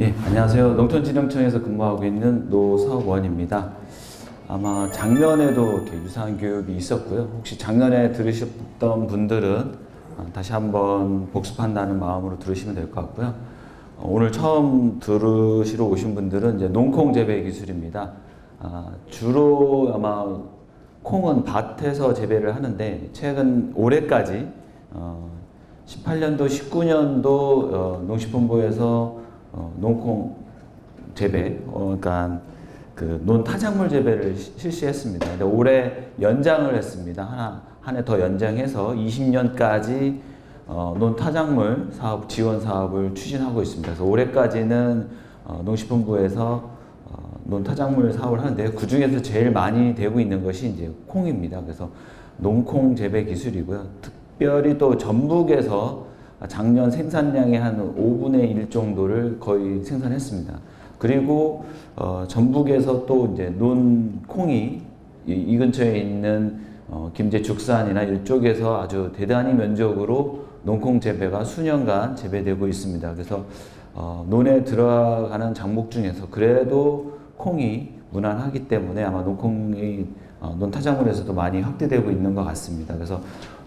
예, 안녕하세요. 농촌진흥청에서 근무하고 있는 노서원입니다. 아마 작년에도 이렇게 유사한 교육이 있었고요. 혹시 작년에 들으셨던 분들은 어, 다시 한번 복습한다는 마음으로 들으시면 될 것 같고요. 어, 오늘 처음 들으시러 오신 분들은 이제 농콩 재배 기술입니다. 아, 주로 아마 콩은 밭에서 재배를 하는데 최근 올해까지 어, 18년도, 19년도 어, 농식품부에서 어, 농콩 재배, 어, 그러니까 그 논타작물 재배를 시- 실시했습니다. 근데 올해 연장을 했습니다. 하나 한 해 더 연장해서 20년까지 어, 논타작물 사업 지원 사업을 추진하고 있습니다. 그래서 올해까지는 어, 농식품부에서 어, 논타작물 사업을 하는데요. 그 중에서 제일 많이 되고 있는 것이 이제 콩입니다. 그래서 농콩 재배 기술이고요. 특별히 또 전북에서 작년 생산량의 한 5분의 1 정도를 거의 생산했습니다. 그리고 어, 전북에서 또 이제 논 콩이 이, 이 근처에 있는 어, 김제 죽산이나 이쪽에서 아주 대단히 면적으로 농콩 재배가 수년간 재배되고 있습니다. 그래서 어, 논에 들어가는 작목 중에서 그래도 콩이 무난하기 때문에 아마 농콩이 어, 논타작물에서도 많이 확대되고 있는 것 같습니다. 그래서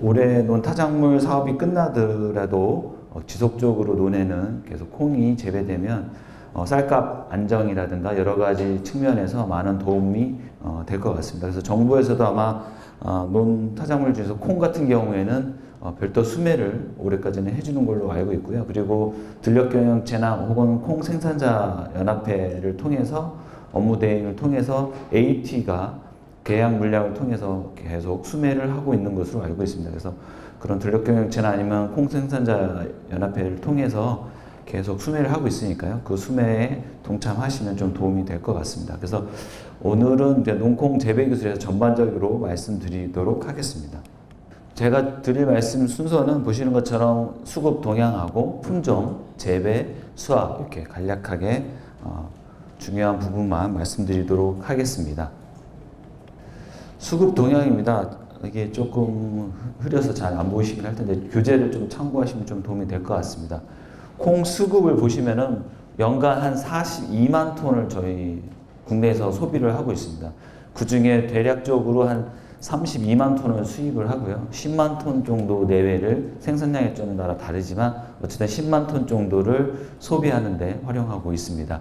올해 논타작물 사업이 끝나더라도 어, 지속적으로 논에는 계속 콩이 재배되면 어, 쌀값 안정이라든가 여러 가지 측면에서 많은 도움이 어, 될것 같습니다. 그래서 정부에서도 아마 어, 논타작물 중에서 콩 같은 경우에는 어, 별도 수매를 올해까지는 해주는 걸로 알고 있고요. 그리고 들녘경영체나 혹은 콩 생산자 연합회를 통해서 업무 대행을 통해서 AT가 계약 물량을 통해서 계속 수매를 하고 있는 것으로 알고 있습니다. 그래서 그런 들녘경영체나 아니면 콩 생산자 연합회를 통해서 계속 수매를 하고 있으니까요. 그 수매에 동참하시면 좀 도움이 될 것 같습니다. 그래서 오늘은 이제 농콩 재배 기술에서 전반적으로 말씀드리도록 하겠습니다. 제가 드릴 말씀 순서는 보시는 것처럼 수급 동향하고 품종, 재배, 수확 이렇게 간략하게 어, 중요한 부분만 말씀드리도록 하겠습니다. 수급 동향입니다. 이게 조금 흐려서 잘 안 보이시긴 할 텐데 교재를 좀 참고하시면 좀 도움이 될 것 같습니다. 콩 수급을 보시면은 연간 한 42만 톤을 저희 국내에서 소비를 하고 있습니다. 그 중에 대략적으로 한 32만 톤을 수입을 하고요. 10만 톤 정도 내외를 생산량에 좀 따라 다르지만 어쨌든 10만 톤 정도를 소비하는데 활용하고 있습니다.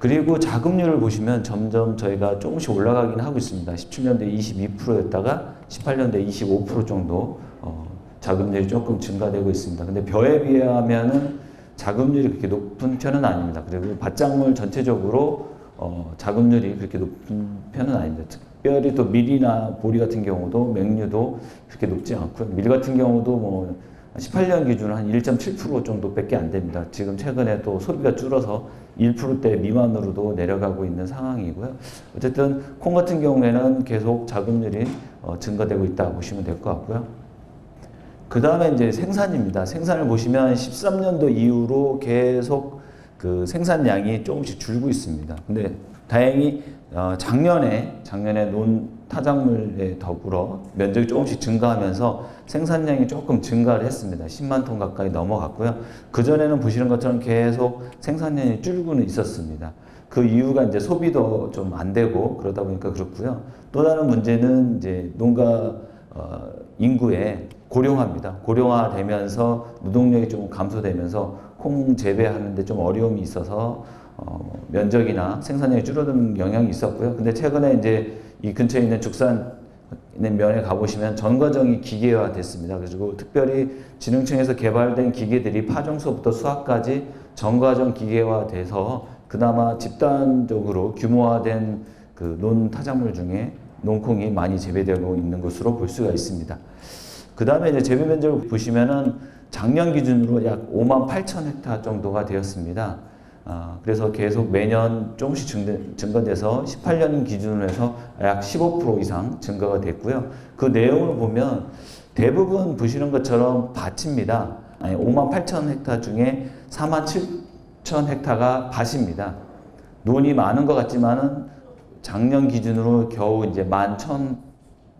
그리고 자금률을 보시면 점점 저희가 조금씩 올라가긴 하고 있습니다. 17년도에 22%였다가 18년도에 25% 정도 어, 자금률이 조금 증가되고 있습니다. 근데 벼에 비하면은 자금률이 그렇게 높은 편은 아닙니다. 그리고 밭작물 전체적으로 어, 자금률이 그렇게 높은 편은 아닙니다. 특별히 또 밀이나 보리 같은 경우도 맹류도 그렇게 높지 않고요. 밀 같은 경우도 뭐 18년 기준으로 한 1.7% 정도밖에 안 됩니다. 지금 최근에 또 소비가 줄어서 1%대 미만으로도 내려가고 있는 상황이고요. 어쨌든 콩 같은 경우에는 계속 자금률이 어, 증가되고 있다 보시면 될 것 같고요. 그 다음에 이제 생산입니다. 생산을 보시면 13년도 이후로 계속 그 생산량이 조금씩 줄고 있습니다. 근데 다행히 어, 작년에 작년에 논 타작물에 더불어 면적이 조금씩 증가하면서 생산량이 조금 증가를 했습니다. 10만 톤 가까이 넘어갔고요. 그 전에는 보시는 것처럼 계속 생산량이 줄고는 있었습니다. 그 이유가 이제 소비도 좀 안 되고 그러다 보니까 그렇고요. 또 다른 문제는 이제 농가 어, 인구의 고령화입니다. 고령화되면서 노동력이 좀 감소되면서 콩 재배하는데 좀 어려움이 있어서 어, 면적이나 생산량이 줄어드는 영향이 있었고요. 근데 최근에 이제 이 근처에 있는 죽산 면에 가보시면 전 과정이 기계화 됐습니다. 그리고 특별히 진흥청에서 개발된 기계들이 파종서부터 수확까지 전 과정 기계화 돼서 그나마 집단적으로 규모화된 그 논 타작물 중에 농콩이 많이 재배되고 있는 것으로 볼 수가 있습니다. 그 다음에 이제 재배 면적을 보시면은 작년 기준으로 약 5만 8천 헥타 정도가 되었습니다. 아, 그래서 계속 매년 조금씩 증- 증가돼서 18년 기준으로 해서 약 15% 이상 증가가 됐고요. 그 내용을 보면 대부분 보시는 것처럼 밭입니다. 아니, 5만 8천 헥타 중에 4만 7천 헥타가 밭입니다. 논이 많은 것 같지만은 작년 기준으로 겨우 이제 만 천,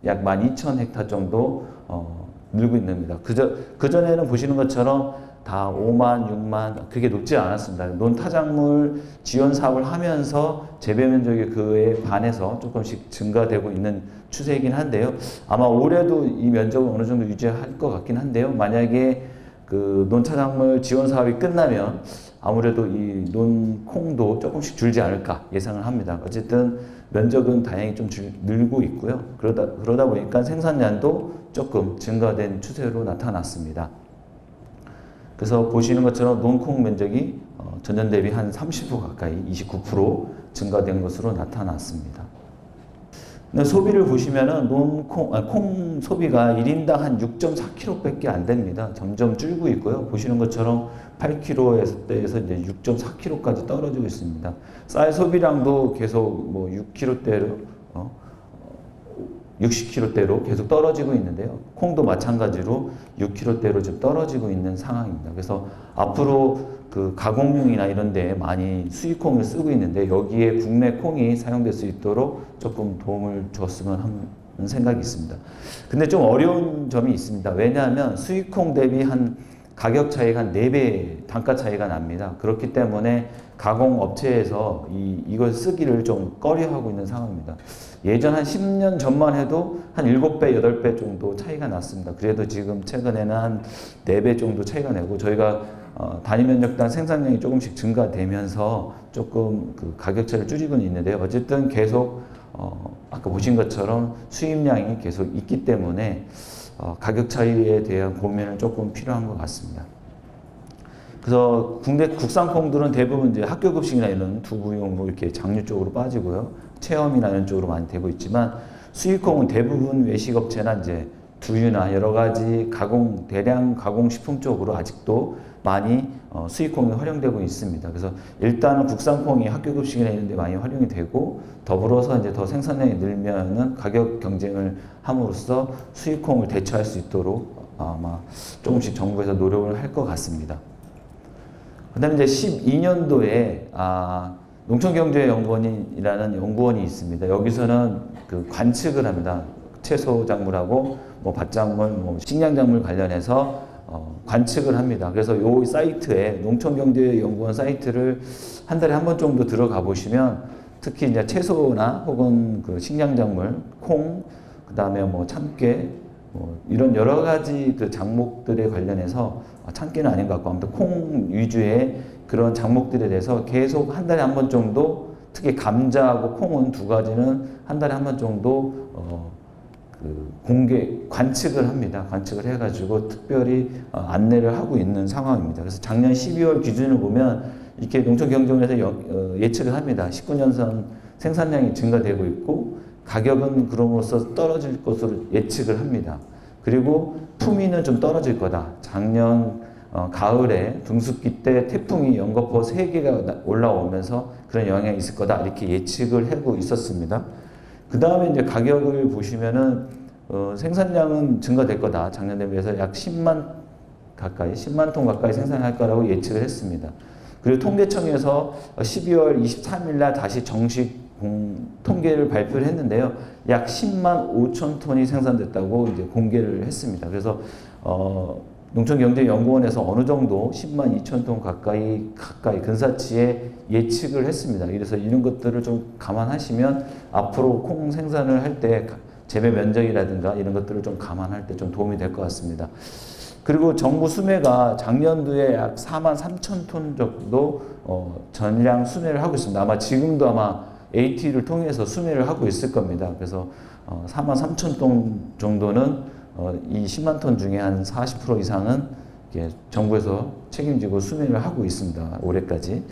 약만 이천 헥타 정도 어, 늘고 있습니다. 그저 그전에는 보시는 것처럼 다 5만, 6만 그게 높지 않았습니다. 논타작물 지원 사업을 하면서 재배 면적이 그에 반해서 조금씩 증가되고 있는 추세이긴 한데요. 아마 올해도 이 면적은 어느 정도 유지할 것 같긴 한데요. 만약에 그 논타작물 지원 사업이 끝나면 아무래도 이 논콩도 조금씩 줄지 않을까 예상을 합니다. 어쨌든 면적은 다행히 좀 줄, 늘고 있고요. 그러다 그러다 보니까 생산량도 조금 증가된 추세로 나타났습니다. 그래서 보시는 것처럼 논콩 면적이 어, 전년 대비 한 30% 가까이 29% 증가된 것으로 나타났습니다. 소비를 보시면은 논콩 아, 콩 소비가 1인당 한 6.4kg밖에 안 됩니다. 점점 줄고 있고요. 보시는 것처럼 8kg에서 이제 6.4kg까지 떨어지고 있습니다. 쌀 소비량도 계속 뭐 6kg대로 어, 60kg대로 계속 떨어지고 있는데요. 콩도 마찬가지로 6kg대로 좀 떨어지고 있는 상황입니다. 그래서 앞으로 그 가공용이나 이런 데 많이 수입콩을 쓰고 있는데 여기에 국내 콩이 사용될 수 있도록 조금 도움을 줬으면 하는 생각이 있습니다. 근데 좀 어려운 점이 있습니다. 왜냐하면 수입콩 대비 한 가격 차이가 한 4배 단가 차이가 납니다. 그렇기 때문에 가공 업체에서 이, 이걸 쓰기를 좀 꺼려하고 있는 상황입니다. 예전 한 10년 전만 해도 한 7배, 8배 정도 차이가 났습니다. 그래도 지금 최근에는 한 4배 정도 차이가 내고 저희가 어, 단위 면적당 생산량이 조금씩 증가되면서 조금 그 가격 차를 줄이고는 있는데요. 어쨌든 계속 어, 아까 보신 것처럼 수입량이 계속 있기 때문에 어, 가격 차이에 대한 고민은 조금 필요한 것 같습니다. 그래서 국내 국산 콩들은 대부분 이제 학교 급식이나 이런 두부용 뭐 이렇게 장류 쪽으로 빠지고요. 체험이나 이런 쪽으로 많이 되고 있지만 수입 콩은 대부분 외식 업체나 이제 두유나 여러 가지 가공 대량 가공 식품 쪽으로 아직도 많이 어, 수입 콩이 활용되고 있습니다. 그래서 일단은 국산 콩이 학교 급식이나 이런 데 많이 활용이 되고 더불어서 이제 더 생산량이 늘면은 가격 경쟁을 함으로써 수입 콩을 대처할 수 있도록 아마 조금씩 정부에서 노력을 할 것 같습니다. 그 다음에 이제 12년도에 아, 농촌경제연구원이라는 연구원이 있습니다. 여기서는 그 관측을 합니다. 채소 작물하고 뭐 밭작물, 뭐 식량 작물 관련해서 어, 관측을 합니다. 그래서 요 사이트에 농촌경제연구원 사이트를 한 달에 한 번 정도 들어가 보시면 특히 이제 채소나 혹은 그 식량작물, 콩, 그 다음에 뭐 참깨, 뭐 이런 여러 가지 그 작목들에 관련해서 아, 참깨는 아닌 것 같고 아무튼 콩 위주의 그런 작목들에 대해서 계속 한 달에 한 번 정도 특히 감자하고 콩은 두 가지는 한 달에 한 번 정도 어, 그 공개 관측을 합니다. 관측을 해가지고 특별히 어, 안내를 하고 있는 상황입니다. 그래서 작년 12월 기준을 보면 이렇게 농촌경제원에서 어, 예측을 합니다. 19년선 생산량이 증가되고 있고 가격은 그럼으로써 떨어질 것으로 예측을 합니다. 그리고 품위는 좀 떨어질 거다. 작년 어, 가을에 등숙기 때 태풍이 연거포 3개가 올라오면서 그런 영향이 있을 거다. 이렇게 예측을 하고 있었습니다. 그 다음에 이제 가격을 보시면은 어, 생산량은 증가될 거다. 작년 대비해서 약 10만 가까이, 10만 톤 가까이 생산할 거라고 예측을 했습니다. 그리고 통계청에서 12월 23일 날 다시 정식 공, 통계를 발표를 했는데요. 약 10만 5천 톤이 생산됐다고 이제 공개를 했습니다. 그래서 어, 농촌경제연구원에서 어느 정도 10만 2천 톤 가까이 가까이 근사치에 예측을 했습니다. 그래서 이런 것들을 좀 감안하시면 앞으로 콩 생산을 할 때 재배 면적이라든가 이런 것들을 좀 감안할 때 좀 도움이 될 것 같습니다. 그리고 정부 수매가 작년도에 약 4만 3천 톤 정도 어, 전량 수매를 하고 있습니다. 아마 지금도 아마 AT를 통해서 수매를 하고 있을 겁니다. 그래서 어, 4만 3천 톤 정도는 어, 이 10만 톤 중에 한 40% 이상은 정부에서 책임지고 수매를 하고 있습니다. 올해까지.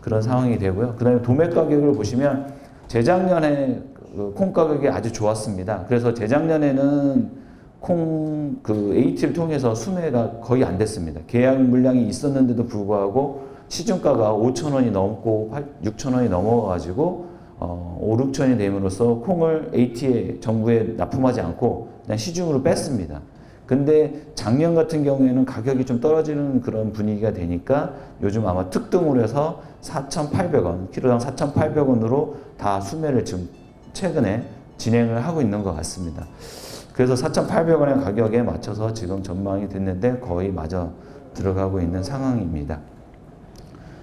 그런 상황이 되고요. 그 다음에 도매 가격을 보시면 재작년에 그콩 가격이 아주 좋았습니다. 그래서 재작년에는 콩그 AT를 통해서 수매가 거의 안 됐습니다. 계약 물량이 있었는데도 불구하고 시중가가 5천 원이 넘고 6천 원이 넘어가지고 어, 5, 6천이 됨으로써 콩을 AT에 정부에 납품하지 않고 그냥 시중으로 뺐습니다. 근데 작년 같은 경우에는 가격이 좀 떨어지는 그런 분위기가 되니까 요즘 아마 특등으로 해서 4,800원, 키로당 4,800원으로 다 수매를 지금 최근에 진행을 하고 있는 것 같습니다. 그래서 4,800원의 가격에 맞춰서 지금 전망이 됐는데 거의 맞아 들어가고 있는 상황입니다.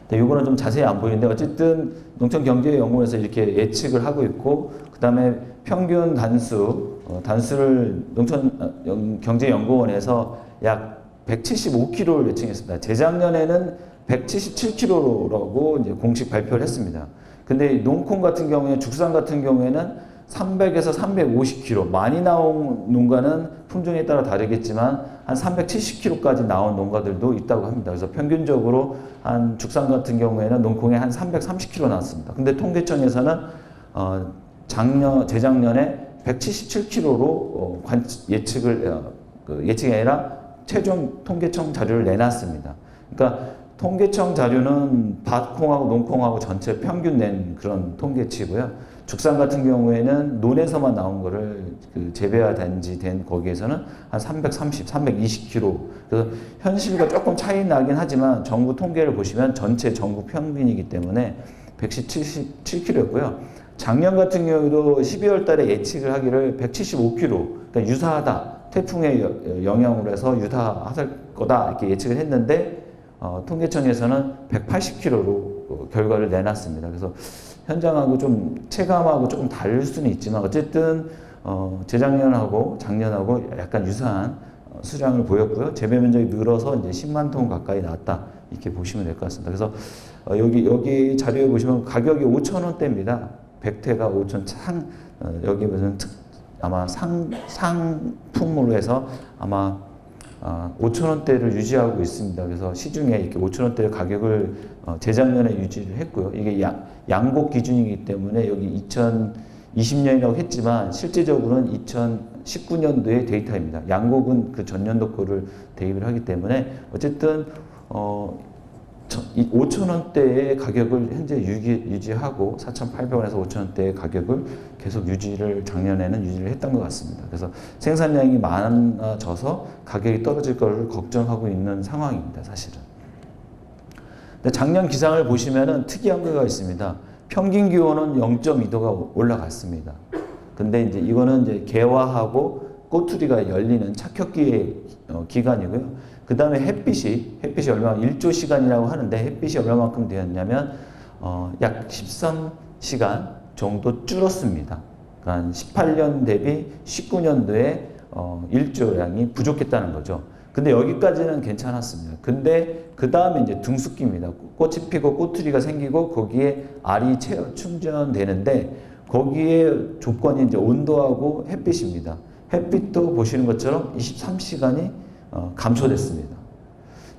네, 이거는 좀 자세히 안 보이는데 어쨌든 농촌경제연구원에서 이렇게 예측을 하고 있고 그다음에 평균 단수 어, 단수를 농촌경제연구원에서 약 175kg를 예측했습니다. 재작년에는 177kg라고 이제 공식 발표를 했습니다. 근데 농콩 같은 경우에 죽산 같은 경우에는 300에서 350kg 많이 나온 농가는 품종에 따라 다르겠지만 한 370kg까지 나온 농가들도 있다고 합니다. 그래서 평균적으로 한 죽산 같은 경우에는 농콩에 한 330kg 나왔습니다. 근데 통계청에서는 어, 작년 재작년에 177kg로 어, 관, 예측을 어, 그 예측이 아니라 최종 통계청 자료를 내놨습니다. 그러니까 통계청 자료는 밭콩하고 농콩하고 전체 평균 낸 그런 통계치고요. 죽산 같은 경우에는 논에서만 나온 거를 그 재배화된 지된 거기에서는 한 330, 320kg. 그래서 현실과 조금 차이 나긴 하지만 정부 통계를 보시면 전체 전국 평균이기 때문에 177kg였고요. 작년 같은 경우도 12월 달에 예측을 하기를 175kg. 그러니까 유사하다. 태풍의 여- 영향으로 해서 유사할 거다. 이렇게 예측을 했는데 어, 통계청에서는 180kg로 어, 결과를 내놨습니다. 그래서 현장하고 좀 체감하고 조금 다를 수는 있지만 어쨌든 어, 재작년하고 작년하고 약간 유사한 어, 수량을 보였고요. 재배 면적이 늘어서 이제 10만 톤 가까이 나왔다 이렇게 보시면 될 것 같습니다. 그래서 어, 여기 여기 자료에 보시면 가격이 5천 원대입니다. 백태가 5천 상 어, 여기 무슨 특, 아마 상 상품으로 해서 아마 아, 5천 원대를 유지하고 있습니다. 그래서 시중에 이렇게 5천 원대 가격을 어, 재작년에 유지를 했고요. 이게 양, 양곡 기준이기 때문에 여기 2020년이라고 했지만 실제적으로는 2019년도의 데이터입니다. 양곡은 그 전년도 거를 대입을 하기 때문에 어쨌든 어, 5천 원대의 가격을 현재 유지, 유지 하고 4,800원에서 5천 원대의 가격을 계속 유지를 작년에는 유지를 했던 것 같습니다. 그래서 생산량이 많아져서 가격이 떨어질 것을 걱정하고 있는 상황입니다. 사실은. 근데 작년 기상을 보시면은 특이한 거가 있습니다. 평균 기온은 0.2도가 올라갔습니다. 근데 이제 이거는 이제 개화하고 꼬투리가 열리는 착혁기의 어, 기간이고요. 그 다음에 햇빛이 햇빛이 얼마 1조 시간이라고 하는데 햇빛이 얼마만큼 되었냐면 어, 약 13시간 정도 줄었습니다. 그러니까 18년 대비 19년도에 어, 1조량이 부족했다는 거죠. 근데 여기까지는 괜찮았습니다. 근데 그 다음에 이제 등숙기입니다. 꽃이 피고 꼬투리가 생기고 거기에 알이 채 충전되는데 거기에 조건이 이제 온도하고 햇빛입니다. 햇빛도 보시는 것처럼 23시간이 어, 감소됐습니다.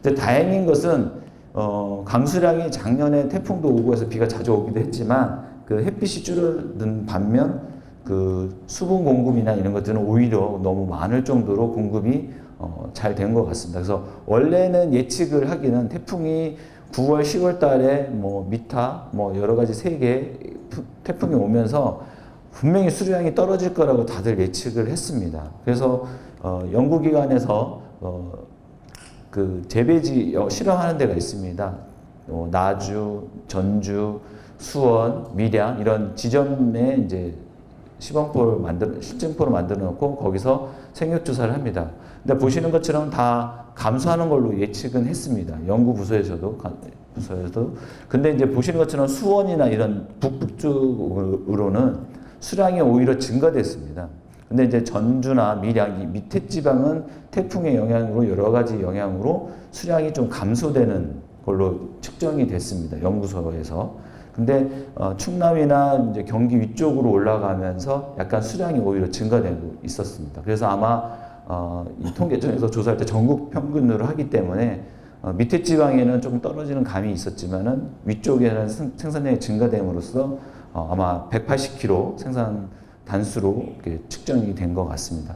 근데 다행인 것은 어, 강수량이 작년에 태풍도 오고 해서 비가 자주 오기도 했지만 그 햇빛이 줄어든 반면 그 수분 공급이나 이런 것들은 오히려 너무 많을 정도로 공급이 어, 잘 된 것 같습니다. 그래서 원래는 예측을 하기는 태풍이 9월, 10월 달에 뭐 미타, 뭐 여러 가지 세계 태풍이 오면서 분명히 수량이 떨어질 거라고 다들 예측을 했습니다. 그래서 어, 연구기관에서 어, 그 재배지 어, 실험하는 데가 있습니다. 어, 나주, 전주, 수원, 밀양 이런 지점에 이제 시범포를 만들 실증포를 만들어 놓고 거기서 생육 조사를 합니다. 근데 보시는 것처럼 다 감소하는 걸로 예측은 했습니다. 연구 부서에서도 가- 부서에서도 근데 이제 보시는 것처럼 수원이나 이런 북북쪽으로는 수량이 오히려 증가됐습니다. 근데 이제 전주나 밀양 이 밑에 지방은 태풍의 영향으로 여러 가지 영향으로 수량이 좀 감소되는 걸로 측정이 됐습니다. 연구소에서. 근데 어, 충남이나 이제 경기 위쪽으로 올라가면서 약간 수량이 오히려 증가되고 있었습니다. 그래서 아마 어, 이 통계청에서 조사할 때 전국 평균으로 하기 때문에 어, 밑에 지방에는 조금 떨어지는 감이 있었지만은 위쪽에는 생- 생산량이 증가됨으로써 어, 아마 180kg 생산 단수로 측정이 된 것 같습니다.